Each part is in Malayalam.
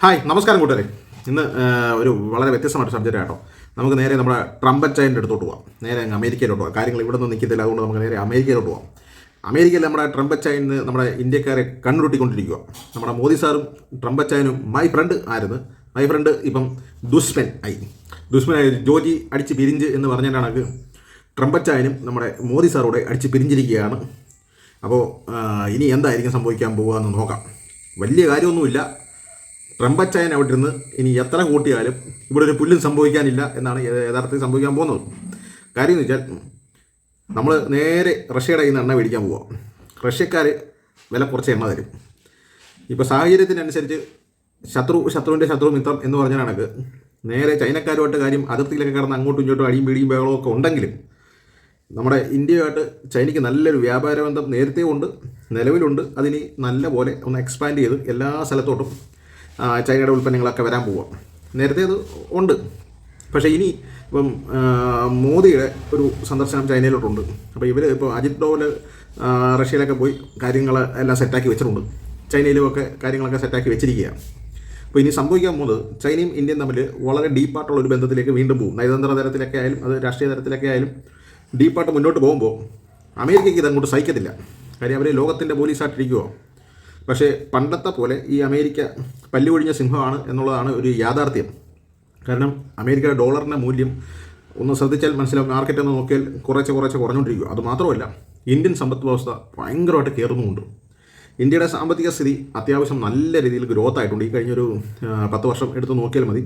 ഹായ് നമസ്കാരം കൂട്ടരെ ഇന്ന് ഒരു വളരെ വ്യത്യസ്തമായിട്ട് സബ്ജക്റ്റ് ആട്ടോ നമുക്ക് നേരെ നമ്മുടെ ട്രംപ് ട്രംപച്ചൈന്റെ അടുത്തോട്ട് പോവാം. നേരെ അങ്ങ് അമേരിക്കയിലോട്ട് പോവാം. കാര്യങ്ങൾ ഇവിടെ നിന്ന് നിൽക്കത്തില്ല. അതുകൊണ്ട് നമുക്ക് നേരെ അമേരിക്കയിലോട്ട് പോവാം. അമേരിക്കയിൽ നമ്മുടെ ട്രംപ് ട്രംപച്ചൈന് നമ്മുടെ ഇന്ത്യക്കാരെ കണ്ണുരുട്ടിക്കൊണ്ടിരിക്കുക നമ്മുടെ മോദി സാറും ട്രംപ് ചൈനും മൈ ഫ്രണ്ട് ആയിരുന്നു. മൈ ഫ്രണ്ട് ഇപ്പം ദുഷ്മൻ ആയി. ദുഷ്മൻ ആയി. ജോജി അടിച്ച് പിരിഞ്ച് എന്ന് പറഞ്ഞ കണക്ക് ചൈനും നമ്മുടെ മോദി സാറോടെ അടിച്ച് പിരിഞ്ഞിരിക്കുകയാണ്. അപ്പോൾ ഇനി എന്തായിരിക്കും സംഭവിക്കാൻ പോകുക എന്ന് നോക്കാം. വലിയ കാര്യമൊന്നുമില്ല. ട്രംപച്ചായൻ അവിടെ ഇരുന്ന് ഇനി എത്ര കൂട്ടിയാലും ഇവിടെ ഒരു പുല്ലും സംഭവിക്കാനില്ല എന്നാണ് യഥാർത്ഥത്തിൽ സംഭവിക്കാൻ പോകുന്നത്. കാര്യം എന്ന് വെച്ചാൽ നമ്മൾ നേരെ റഷ്യയുടെ കയ്യിൽ നിന്ന് എണ്ണ മേടിക്കാൻ പോവാം. റഷ്യക്കാർ വില കുറച്ച് എണ്ണ തരും. ഇപ്പോൾ സാഹചര്യത്തിനനുസരിച്ച് ശത്രു ശത്രുവിന്റെ ശത്രു മിത്രം എന്ന് പറഞ്ഞ കണക്ക് നേരെ ചൈനക്കാരുമായിട്ട് കാര്യം അതിർത്തിയിലൊക്കെ കിടന്ന് അങ്ങോട്ടും ഇങ്ങോട്ടും അടിയും പിടിയും ബഹളവും ഒക്കെ ഉണ്ടെങ്കിലും നമ്മുടെ ഇന്ത്യയുമായിട്ട് ചൈനയ്ക്ക് നല്ലൊരു വ്യാപാര ബന്ധം നേരത്തെ ഉണ്ട് നിലവിലുണ്ട്. അതിനി നല്ല പോലെ ഒന്ന് എക്സ്പാൻഡ് ചെയ്ത് എല്ലാ സ്ഥലത്തോട്ടും ചൈനയുടെ ഉൽപ്പന്നങ്ങളൊക്കെ വരാൻ പോവാം. നേരത്തെ അത് ഉണ്ട്. പക്ഷേ ഇനി ഇപ്പം മോദിയുടെ ഒരു സന്ദർശനം ചൈനയിലോട്ടുണ്ട്. അപ്പോൾ ഇവർ ഇപ്പോൾ അജിത് ഡോവൽ റഷ്യയിലൊക്കെ പോയി കാര്യങ്ങൾ എല്ലാം സെറ്റാക്കി വെച്ചിട്ടുണ്ട്. ചൈനയിലുമൊക്കെ കാര്യങ്ങളൊക്കെ സെറ്റാക്കി വെച്ചിരിക്കുകയാണ് അപ്പോൾ ഇനി സംഭവിക്കാൻ പോകുന്നത് ചൈനയും ഇന്ത്യയും തമ്മിൽ വളരെ ഡീപ്പായിട്ടുള്ള ഒരു ബന്ധത്തിലേക്ക് വീണ്ടും പോകും. നയതന്ത്ര തലത്തിലൊക്കെ ആയാലും അത് രാഷ്ട്രീയ തലത്തിലൊക്കെ ആയാലും ഡീപ്പായിട്ട് മുന്നോട്ട് പോകുമ്പോൾ അമേരിക്കയ്ക്ക് ഇതങ്ങോട്ട് സഹിക്കത്തില്ല. കാര്യം അവർ ലോകത്തിന്റെ പോലീസായിട്ടിരിക്കുമോ പക്ഷേ പണ്ടത്തെ പോലെ ഈ അമേരിക്ക പല്ലുകൊഴിഞ്ഞ സിംഹമാണ് എന്നുള്ളതാണ് ഒരു യാഥാർത്ഥ്യം. കാരണം അമേരിക്കയുടെ ഡോളറിന്റെ മൂല്യം ഒന്ന് ശ്രദ്ധിച്ചാൽ മനസ്സിലാവും. മാർക്കറ്റ് ഒന്ന് നോക്കിയാൽ കുറച്ച് കുറച്ച് കുറഞ്ഞുകൊണ്ടിരിക്കും. അത് മാത്രമല്ല ഇന്ത്യൻ സമ്പദ് വ്യവസ്ഥ ഭയങ്കരമായിട്ട് കയറുന്നുമുണ്ട് ഇന്ത്യയുടെ സാമ്പത്തിക സ്ഥിതി അത്യാവശ്യം നല്ല രീതിയിൽ ഗ്രോത്ത് ആയിട്ടുണ്ട്. ഈ കഴിഞ്ഞൊരു പത്ത് വർഷം എടുത്ത് നോക്കിയാൽ മതി.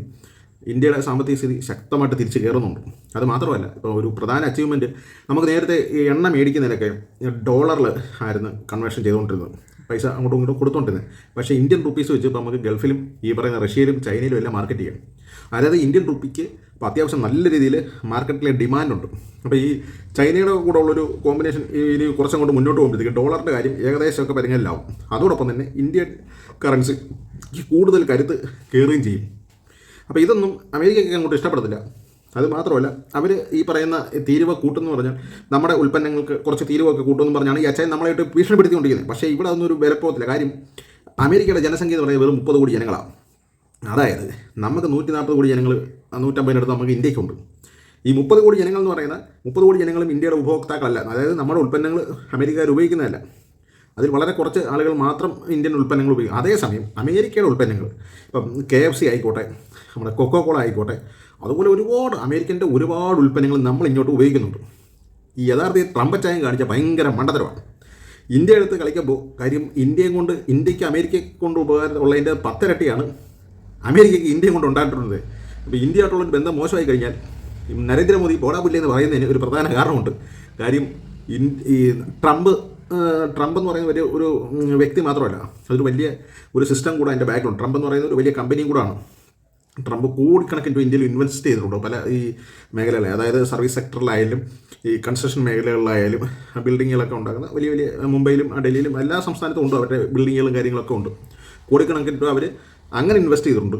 ഇന്ത്യയുടെ സാമ്പത്തിക സ്ഥിതി ശക്തമായിട്ട് തിരിച്ചു കയറുന്നുണ്ട്. അത് മാത്രമല്ല ഇപ്പോൾ ഒരു പ്രധാന അച്ചീവ്മെന്റ് നമുക്ക് നേരത്തെ ഈ എണ്ണ മേടിക്കുന്നതിലൊക്കെ ഡോളറിൽ ആയിരുന്നു കൺവേർഷൻ ചെയ്തുകൊണ്ടിരുന്നത്. പൈസ അങ്ങോട്ടും ഇങ്ങോട്ടും കൊടുത്തോണ്ടിരുന്നത്. പക്ഷേ ഇന്ത്യൻ റുപ്പീസ് വെച്ച് ഇപ്പോൾ നമുക്ക് ഗൾഫിലും ഈ പറയുന്ന റഷ്യയിലും ചൈനയിലും എല്ലാം മാർക്കറ്റ് ചെയ്യാം. അതായത് ഇന്ത്യൻ റുപ്പിക്ക് ഇപ്പോൾ അത്യാവശ്യം നല്ല രീതിയിൽ മാർക്കറ്റിലെ ഡിമാൻഡുണ്ട് അപ്പോൾ ഈ ചൈനയുടെ കൂടെ ഉള്ളൊരു കോമ്പിനേഷൻ ഇനി കുറച്ചങ്ങോട്ട് മുന്നോട്ട് പോകുമ്പോഴത്തേക്ക് ഡോളറിന്റെ കാര്യം ഏകദേശമൊക്കെ പരിങ്ങലിലാവും അതോടൊപ്പം തന്നെ ഇന്ത്യൻ കറൻസി കൂടുതൽ കരുത്ത് കയറുകയും ചെയ്യും. അപ്പോൾ ഇതൊന്നും അമേരിക്കയ്ക്ക് അങ്ങോട്ട് ഇഷ്ടപ്പെടത്തില്ല. അത് മാത്രമല്ല അവർ ഈ പറയുന്ന തീരുവ കൂട്ടെന്ന് പറഞ്ഞാൽ നമ്മുടെ ഉൽപ്പന്നങ്ങൾക്ക് കുറച്ച് തീരുവൊക്കെ കൂട്ടുമെന്ന് പറഞ്ഞാണ് ഈ അച്ഛൻ നമ്മളായിട്ട് ഭീഷണിപ്പെടുത്തിക്കൊണ്ടിരിക്കുന്നത്. പക്ഷേ ഇവിടെ അതൊന്നും ഒരു വിലപ്പോകത്തില്ല കാര്യം അമേരിക്കയുടെ ജനസംഖ്യ എന്ന് പറയുന്നത് വെറും മുപ്പത് കോടി ജനങ്ങളാണ്. അതായത് നമുക്ക് നൂറ്റി നാൽപ്പത് കോടി ജനങ്ങൾ നൂറ്റമ്പതിനടുത്ത് നമുക്ക് ഇന്ത്യക്കുണ്ട്. ഈ മുപ്പത് കോടി ജനങ്ങൾ എന്ന് പറയുന്ന മുപ്പത് കോടി ജനങ്ങളും ഇന്ത്യയുടെ ഉപഭോക്താക്കളല്ല. അതായത് നമ്മുടെ ഉൽപ്പന്നങ്ങൾ അമേരിക്കക്കാർ ഉപയോഗിക്കുന്നതല്ല. അതിൽ വളരെ കുറച്ച് ആളുകൾ മാത്രം ഇന്ത്യൻ ഉൽപ്പന്നങ്ങൾ ഉപയോഗിക്കും. അതേസമയം അമേരിക്കയുടെ ഉൽപ്പന്നങ്ങൾ ഇപ്പം കെ എഫ് സി ആയിക്കോട്ടെ നമ്മുടെ കൊക്കോ കോള ആയിക്കോട്ടെ. അതുപോലെ ഒരുപാട് അമേരിക്കന്റെ ഒരുപാട് ഉൽപ്പന്നങ്ങൾ നമ്മൾ ഇങ്ങോട്ട് ഉപയോഗിക്കുന്നുണ്ട്. ഈ യഥാർത്ഥത്തിൽ ട്രംപച്ചായം കാണിച്ച ഭയങ്കര മണ്ടത്തരമാണ്. ഇന്ത്യ എടുത്ത് കളിക്കുമ്പോൾ കാര്യം ഇന്ത്യയും കൊണ്ട് ഇന്ത്യയ്ക്ക് അമേരിക്കയെ കൊണ്ട് ഉപകാരം ഉള്ളതിന്റെ പത്തിരട്ടിയാണ് അമേരിക്കയ്ക്ക് ഇന്ത്യയും കൊണ്ട് ഉണ്ടായിട്ടുള്ളത്. അപ്പോൾ ഇന്ത്യയായിട്ടുള്ളൊരു ബന്ധം മോശമായി കഴിഞ്ഞാൽ നരേന്ദ്രമോദി ബോഡാപുല്ല എന്ന് പറയുന്നതിന് ഒരു പ്രധാന കാരണമുണ്ട്. കാര്യം ഈ ട്രംപ് ട്രംപ് എന്ന് പറയുന്ന വലിയ ഒരു വ്യക്തി മാത്രമല്ല അതൊരു വലിയ ഒരു സിസ്റ്റം കൂടെ അതിന്റെ ബാക്ക്ഗ്രൗണ്ട് ട്രംപ് എന്ന് പറയുന്ന ഒരു വലിയ കമ്പനിയും കൂടാണ് ട്രംപ് കോടിക്കണക്കിന് രൂപ ഇന്ത്യയിൽ ഇൻവെസ്റ്റ് ചെയ്തിട്ടുണ്ട്. പല ഈ മേഖലകളിൽ അതായത് സർവീസ് സെക്ടറിലായാലും ഈ കൺസ്ട്രക്ഷൻ മേഖലകളിലായാലും ബിൽഡിങ്ങുകളൊക്കെ ഉണ്ടാക്കുന്ന വലിയ വലിയ മുംബൈയിലും ഡൽഹിയിലും എല്ലാ സംസ്ഥാനത്തും ഉണ്ട് അവരുടെ ബിൽഡിങ്ങുകളും കാര്യങ്ങളൊക്കെ ഉണ്ട്. കോടിക്കണക്കിന് രൂപ അവർ അങ്ങനെ ഇൻവെസ്റ്റ് ചെയ്തിട്ടുണ്ട്.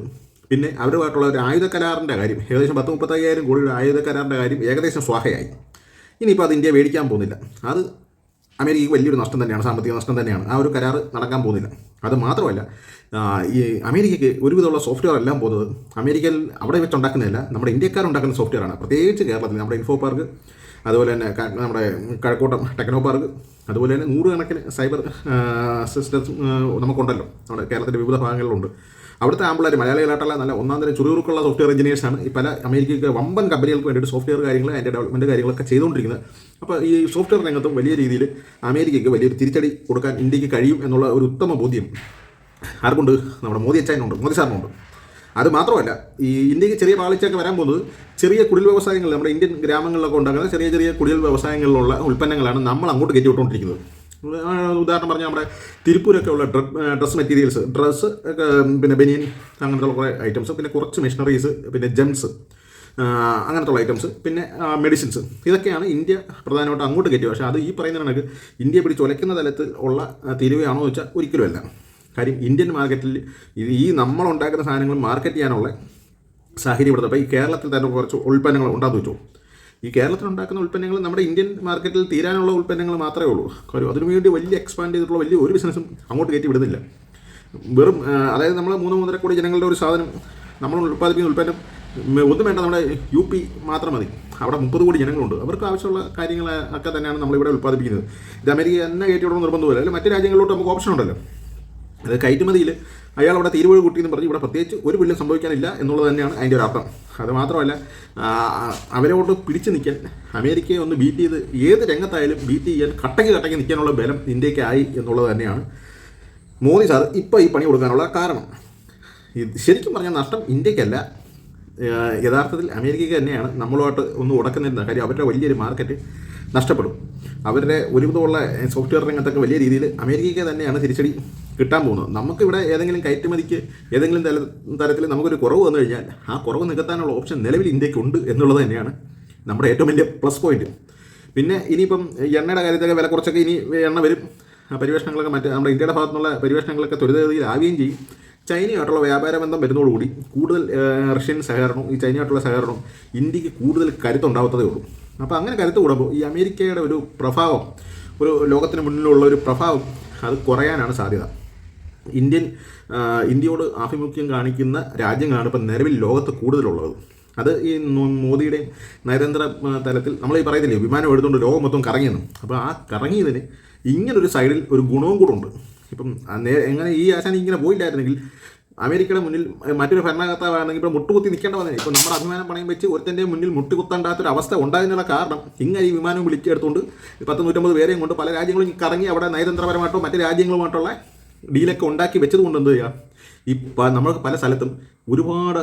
പിന്നെ അവരുമായിട്ടുള്ള ഒരു ആയുധ കരാറിന്റെ കാര്യം ഏകദേശം പത്ത് മുപ്പത്തയ്യായിരം കോടിയുടെ ആയുധ കരാറിന്റെ കാര്യം ഏകദേശം സ്വാഹയായി. ഇനിയിപ്പോൾ അത് ഇന്ത്യ മേടിക്കാൻ പോകുന്നില്ല. അത് അമേരിക്കയ്ക്ക് വലിയൊരു നഷ്ടം തന്നെയാണ് സാമ്പത്തിക നഷ്ടം തന്നെയാണ്. ആ ഒരു കരാർ നടക്കാൻ പോകുന്നില്ല. അത് മാത്രമല്ല ഈ അമേരിക്കയ്ക്ക് ഒരുവിധമുള്ള സോഫ്റ്റ്വെയർ എല്ലാം പോകുന്നത് അമേരിക്കയിൽ അവിടെ വെച്ച് ഉണ്ടാക്കുന്നതല്ല നമ്മുടെ ഇന്ത്യക്കാരുണ്ടാക്കുന്ന സോഫ്റ്റ്വെയർ ആണ്. പ്രത്യേകിച്ച് കേരളത്തിൽ നമ്മുടെ ഇൻഫോ പാർക്ക് അതുപോലെ തന്നെ നമ്മുടെ കഴക്കൂട്ടം ടെക്നോ പാർക്ക് അതുപോലെ തന്നെ നൂറുകണക്കിന് സൈബർ സിസ്റ്റംസ് നമുക്കുണ്ടല്ലോ. നമ്മുടെ കേരളത്തിന്റെ വിവിധ ഭാഗങ്ങളിലുണ്ട്. അവിടുത്തെ ആമ്പിളാർ മലയാളികളായിട്ടുള്ള നല്ല ഒന്നാം തരം ചുരുക്കുള്ള സോഫ്റ്റ്വെയർ എഞ്ചിനീയേഴ്സാണ് ഈ പല അമേരിക്കയ്ക്ക് വമ്പൻ കമ്പനികൾക്ക് വേണ്ടിയിട്ട് സോഫ്റ്റ്വെയർ കാര്യങ്ങൾ അതിന്റെ ഡെവലപ്മെന്റ് കാര്യങ്ങളൊക്കെ ചെയ്തുകൊണ്ടിരിക്കുന്നത്. അപ്പോൾ ഈ സോഫ്റ്റ്വെയർ രംഗത്തും വലിയ രീതിയിൽ അമേരിക്കയ്ക്ക് വലിയൊരു തിരിച്ചടി കൊടുക്കാൻ ഇന്ത്യയ്ക്ക് കഴിയും എന്നുള്ള ഒരു ഉത്തമ ബോധ്യം ആർക്കുണ്ട്? നമ്മുടെ മോദി അച്ചായനുണ്ട് മോദി സാറിനുണ്ട്. അത് മാത്രമല്ല ഈ ഇന്ത്യയ്ക്ക് ചെറിയ പാളിച്ചൊക്കെ വരാൻ പോകുന്നത് ചെറിയ കുടിൽ വ്യവസായങ്ങൾ നമ്മുടെ ഇന്ത്യൻ ഗ്രാമങ്ങളിലൊക്കെ ഉണ്ടാക്കുന്ന ചെറിയ ചെറിയ കുടിൽ വ്യവസായങ്ങളിലുള്ള ഉൽപ്പന്നങ്ങളാണ് നമ്മൾ അങ്ങോട്ട് കയറ്റി വിട്ടുകൊണ്ടിരിക്കുന്നത്. ഉദാഹരണം പറഞ്ഞാൽ നമ്മുടെ തിരുപ്പൂരൊക്കെ ഉള്ള ഡ്രസ് മെറ്റീരിയൽസ് ഡ്രസ്സ് പിന്നെ ബനിയൻ അങ്ങനത്തെ കുറേ ഐറ്റംസ് പിന്നെ കുറച്ച് മെഷീനറീസ് പിന്നെ ജെംസ് അങ്ങനത്തെ ഉള്ള ഐറ്റംസ് പിന്നെ മെഡിസിൻസ് ഇതൊക്കെയാണ് ഇന്ത്യ പ്രധാനമായിട്ട് അങ്ങോട്ട് കയറ്റിയത്. പക്ഷേ അത് ഈ പറയുന്ന കണക്ക് ഇന്ത്യ പിടി ചൊലയ്ക്കുന്ന തലത്തിൽ ഉള്ള തിരുവയാണോ എന്ന് വെച്ചാൽ ഒരിക്കലുമല്ല കാര്യം ഇന്ത്യൻ മാർക്കറ്റിൽ ഇത് ഈ നമ്മൾ ഉണ്ടാക്കുന്ന സാധനങ്ങൾ മാർക്കറ്റ് ചെയ്യാനുള്ള സാഹചര്യം ഇവിടുത്തെ അപ്പോൾ ഈ കേരളത്തിൽ തന്നെ കുറച്ച് ഉൽപ്പന്നങ്ങൾ ഉണ്ടാകുന്നു വെച്ചു ഈ കേരളത്തിൽ ഉണ്ടാക്കുന്ന ഉൽപ്പന്നങ്ങൾ നമ്മുടെ ഇന്ത്യൻ മാർക്കറ്റിൽ തീരാനുള്ള ഉൽപ്പന്നങ്ങൾ മാത്രമേ ഉള്ളൂ. കാര്യം അതിനുവേണ്ടി വലിയ എക്സ്പാൻഡ് ചെയ്തിട്ടുള്ള വലിയ ഒരു ബിസിനസ്സും അങ്ങോട്ട് കയറ്റി വിടുന്നില്ല. വെറും അതായത് നമ്മൾ മൂന്ന് മൂന്നര കോടി ജനങ്ങളുടെ ഒരു സാധനം നമ്മൾ ഉൽപ്പാദിപ്പിക്കുന്ന ഉൽപ്പന്നം ഒന്നും വേണ്ട നമ്മുടെ യു പി മാത്രം മതി. അവിടെ മുപ്പത് കോടി ജനങ്ങളുണ്ട്. അവർക്ക് ആവശ്യമുള്ള കാര്യങ്ങൾ ഒക്കെ തന്നെയാണ് നമ്മളിവിടെ ഉൽപ്പാദിപ്പിക്കുന്നത്. ഇത് അമേരിക്ക തന്നെ കയറ്റിവിടണം നിർബന്ധമില്ല അല്ലെങ്കിൽ മറ്റു രാജ്യങ്ങളിലോട്ട് നമുക്ക് ഓപ്ഷൻ ഉണ്ടല്ലോ. അത് കയറ്റുമതിയിൽ അയാൾ അവിടെ തീരുവഴി കൂട്ടിയെന്ന് പറഞ്ഞ്. ഇവിടെ പ്രത്യേകിച്ച് ഒരു വില്ലും സംഭവിക്കാനില്ല എന്നുള്ളത് തന്നെയാണ് അതിന്റെ ഒരു അർത്ഥം. അത് മാത്രമല്ല ആ, അവരോട് പിടിച്ചു നിൽക്കാൻ അമേരിക്കയെ ഒന്ന് ബീറ്റ് ചെയ്ത് ഏത് രംഗത്തായാലും ബീറ്റ് ചെയ്യാൻ കട്ടയ്ക്ക് കട്ടയ്ക്ക് നിൽക്കാനുള്ള ബലം ഇന്ത്യക്കായി എന്നുള്ളത് തന്നെയാണ് മോദി സാർ ഇപ്പോൾ ഈ പണി കൊടുക്കാനുള്ള കാരണം. ശരിക്കും പറഞ്ഞാൽ നഷ്ടം ഇന്ത്യക്കല്ല യഥാർത്ഥത്തിൽ അമേരിക്കയ്ക്ക് തന്നെയാണ് നമ്മളുമായിട്ട് ഒന്ന് ഉടക്കുന്നിരുന്ന കാര്യം അവരുടെ വലിയൊരു മാർക്കറ്റ് നഷ്ടപ്പെടും. അവരുടെ ഒരുവിധമുള്ള സോഫ്റ്റ്വെയർ രംഗത്തൊക്കെ വലിയ രീതിയിൽ അമേരിക്കയ്ക്ക് തന്നെയാണ് തിരിച്ചടി കിട്ടാൻ പോകുന്നത് നമുക്കിവിടെ ഏതെങ്കിലും കയറ്റുമതിക്ക് ഏതെങ്കിലും തല തരത്തിൽ നമുക്കൊരു കുറവ് വന്നു കഴിഞ്ഞാൽ ആ കുറവ് നികത്താനുള്ള ഓപ്ഷൻ നിലവിൽ ഇന്ത്യക്കുണ്ട് എന്നുള്ളത് തന്നെയാണ് നമ്മുടെ ഏറ്റവും വലിയ പ്ലസ് പോയിന്റ്. പിന്നെ ഇനിയിപ്പം എണ്ണയുടെ കാര്യത്തിലൊക്കെ വില കുറച്ചൊക്കെ ഇനി എണ്ണ വരും. പരിവേഷണങ്ങളൊക്കെ മറ്റേ നമ്മുടെ ഇന്ത്യയുടെ ഭാഗത്തുനിന്നുള്ള പരിവേഷണങ്ങളൊക്കെ ത്വരിതഗതിയിൽ ആവുകയും ചെയ്യും. ചൈനയുമായിട്ടുള്ള വ്യാപാര ബന്ധം വരുന്നതോടുകൂടി കൂടുതൽ റഷ്യൻ സഹകരണവും ഈ ചൈനയായിട്ടുള്ള സഹകരണവും ഇന്ത്യയ്ക്ക് കൂടുതൽ കരുത്തുണ്ടാവത്തതേ ഉള്ളൂ. അപ്പോൾ അങ്ങനെ കരുത്ത് കൂടുമ്പോൾ ഈ അമേരിക്കയുടെ ഒരു പ്രഭാവം ഒരു ലോകത്തിന് മുന്നിലുള്ള ഒരു പ്രഭാവം അത് കുറയാനാണ് സാധ്യത. ഇന്ത്യൻ ഇന്ത്യയോട് ആഭിമുഖ്യം കാണിക്കുന്ന രാജ്യങ്ങളാണ് ഇപ്പം നിലവിൽ ലോകത്ത് കൂടുതലുള്ളത്. അത് ഈ മോദിയുടെയും നയതന്ത്ര തലത്തിൽ നമ്മൾ ഈ പറയത്തില്ലേ വിമാനം എടുത്തുകൊണ്ട് ലോകം മൊത്തം കറങ്ങിയെന്ന്. അപ്പോൾ ആ കറങ്ങിയതിന് ഇങ്ങനൊരു സൈഡിൽ ഒരു ഗുണവും കൂടെ ഉണ്ട്. ഇപ്പം എങ്ങനെ ഈ ആശാൻ ഇങ്ങനെ പോയില്ലായിരുന്നെങ്കിൽ അമേരിക്കയുടെ മുന്നിൽ മറ്റൊരു ഭരണകർത്താവാണെങ്കിൽ ഇപ്പോൾ മുട്ടുകുത്തി നിൽക്കേണ്ട വന്നത് ഇപ്പോൾ നമ്മുടെ അഭിമാനം പണയം വെച്ച് ഒരുത്തന്റെ മുന്നിൽ മുട്ടുകുത്താണ്ടാത്തൊരു അവസ്ഥ ഉണ്ടായതിനുള്ള കാരണം ഇങ്ങനെ ഈ വിമാനം വിളിച്ചെടുത്തുകൊണ്ട് പത്ത് നൂറ്റമ്പത് പേരെയും കൊണ്ട് പല രാജ്യങ്ങളും കറങ്ങി അവിടെ നയതന്ത്രപരമായിട്ടോ മറ്റ് രാജ്യങ്ങളുമായിട്ടുള്ള ഡീലൊക്കെ ഉണ്ടാക്കി വെച്ചത് കൊണ്ട് എന്ത് ചെയ്യുക ഈ നമ്മൾക്ക് പല സ്ഥലത്തും ഒരുപാട്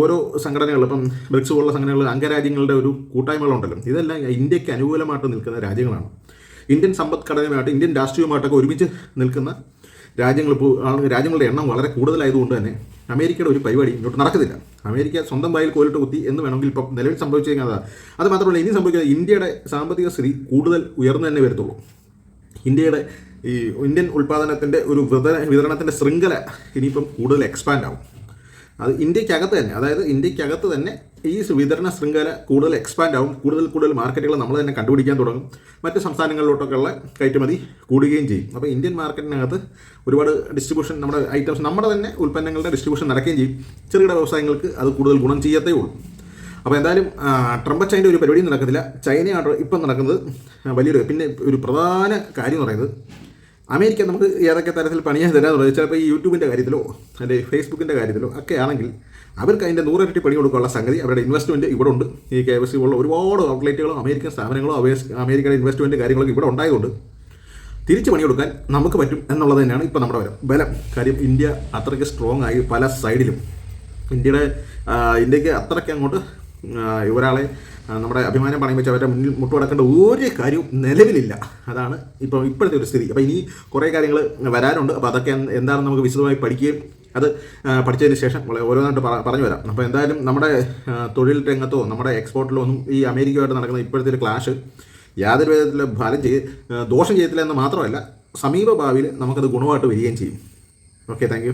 ഓരോ സംഘടനകൾ ഇപ്പം ബ്രിക്സ് പോലുള്ള സംഘടനകൾ അംഗരാജ്യങ്ങളുടെ ഒരു കൂട്ടായ്മകളുണ്ടല്ലോ. ഇതെല്ലാം ഇന്ത്യയ്ക്ക് അനുകൂലമായിട്ട് നിൽക്കുന്ന രാജ്യങ്ങളാണ്. ഇന്ത്യൻ സമ്പദ്ഘടനയുമായിട്ട് ഇന്ത്യൻ രാഷ്ട്രീയവുമായിട്ടൊക്കെ ഒരുമിച്ച് നിൽക്കുന്ന രാജ്യങ്ങൾ ഇപ്പോൾ രാജ്യങ്ങളുടെ എണ്ണം വളരെ കൂടുതലായതുകൊണ്ട് തന്നെ അമേരിക്കയുടെ ഒരു പരിപാടി ഇങ്ങോട്ട് നടക്കുന്നില്ല. അമേരിക്ക സ്വന്തം വായിൽ കോലിട്ട് കുത്തി എന്ന് വേണമെങ്കിൽ ഇപ്പം നിലവിൽ സംഭവിച്ചിരിക്കുന്നത് അത്. മാത്രമല്ല ഇനി സംഭവിക്കുന്നത് ഇന്ത്യയുടെ സാമ്പത്തിക സ്ഥിതി കൂടുതൽ ഉയർന്നു തന്നെ വരത്തുള്ളൂ ഇന്ത്യയുടെ ഈ ഇന്ത്യൻ ഉൽപ്പാദനത്തിന്റെ ഒരു വിതരണ വിതരണത്തിന്റെ ശൃംഖല ഇനിയിപ്പം കൂടുതൽ എക്സ്പാൻഡ് ആവും. അത് ഇന്ത്യക്കകത്ത് തന്നെ അതായത് ഇന്ത്യക്കകത്ത് തന്നെ ഈ വിതരണ ശൃംഖല കൂടുതൽ എക്സ്പാൻഡ് ആവും. കൂടുതൽ കൂടുതൽ മാർക്കറ്റുകൾ നമ്മൾ തന്നെ കണ്ടുപിടിക്കാൻ തുടങ്ങും. മറ്റ് സംസ്ഥാനങ്ങളിലോട്ടൊക്കെയുള്ള കയറ്റുമതി കൂടുകയും ചെയ്യും. അപ്പോൾ ഇന്ത്യൻ മാർക്കറ്റിനകത്ത് ഒരുപാട് ഡിസ്ട്രിബ്യൂഷൻ നമ്മുടെ ഐറ്റംസ് നമ്മുടെ തന്നെ ഉൽപ്പന്നങ്ങളുടെ ഡിസ്ട്രിബ്യൂഷൻ നടക്കുകയും ചെയ്യും. ചെറുകിട വ്യവസായങ്ങൾക്ക് അത് കൂടുതൽ ഗുണം ചെയ്യത്തേ ഉള്ളൂ. അപ്പോൾ എന്തായാലും ട്രംപ് ചൈനയുടെ ഒരു പരിപാടിയും നടക്കത്തില്ല. ചൈനയാണ് ഇപ്പം നടക്കുന്നത് വലിയൊരു പിന്നെ ഒരു പ്രധാന കാര്യം എന്ന് പറയുന്നത് അമേരിക്ക നമുക്ക് ഏതൊക്കെ തരത്തിൽ പണിയാൻ തരാന്നുള്ളത് ചിലപ്പോൾ ഈ യൂട്യൂബിന്റെ കാര്യത്തിലോ അല്ലെങ്കിൽ ഫേസ്ബുക്കിന്റെ കാര്യത്തിലോ ഒക്കെ ആണെങ്കിൽ അവർക്ക് അതിന്റെ നൂറിരട്ടി പണി കൊടുക്കാനുള്ള സംഗതി അവരുടെ ഇൻവെസ്റ്റ്മെന്റ് ഇവിടെ ഉണ്ട്. ഈ കെ എഫ് സി പോലുള്ള ഒരുപാട് ഔട്ട്ലെറ്റുകളും അമേരിക്കൻ സ്ഥാപനങ്ങളോ അമേരിക്കയുടെ ഇൻവെസ്റ്റ്മെന്റ് കാര്യങ്ങളൊക്കെ ഇവിടെ ഉണ്ടായതുകൊണ്ട് തിരിച്ചു പണിയെടുക്കാൻ നമുക്ക് പറ്റും എന്നുള്ളത് തന്നെയാണ് ഇപ്പോൾ നമ്മുടെ ബലം ബലം. കാര്യം ഇന്ത്യ അത്രയ്ക്ക് സ്ട്രോങ് ആയി പല സൈഡിലും ഇന്ത്യയുടെ ഇന്ത്യയ്ക്ക് അത്രയ്ക്ക് അങ്ങോട്ട് ആ, നമ്മുടെ അഭിമാനം പണയം വെച്ച് അവരുടെ മുന്നിൽ മുട്ടുകടക്കേണ്ട ഒരു കാര്യവും നിലവിലില്ല. അതാണ് ഇപ്പോൾ ഇപ്പോഴത്തെ ഒരു സ്ഥിതി. അപ്പോൾ ഇനി കുറേ കാര്യങ്ങൾ വരാനുണ്ട്. അപ്പോൾ അതൊക്കെ എന്താണെന്ന് നമുക്ക് വിശദമായി പഠിക്കുകയും അത് പഠിച്ചതിന് ശേഷം ഓരോന്നായിട്ട് പറ- പറഞ്ഞു വരാം. അപ്പോൾ എന്തായാലും നമ്മുടെ തൊഴിൽ രംഗത്തോ നമ്മുടെ എക്സ്പോർട്ടിലോ ഒന്നും ഈ അമേരിക്കയുമായിട്ട് നടക്കുന്ന ഇപ്പോഴത്തെ ഒരു ക്ലാഷ് യാതൊരു വിധത്തിലും ഫലം ചെയ്ത് ദോഷം ചെയ്യത്തില്ല എന്ന് മാത്രമല്ല സമീപഭാവിയിൽ നമുക്കത് ഗുണമായിട്ട് വരികയും ചെയ്യും. Okay thank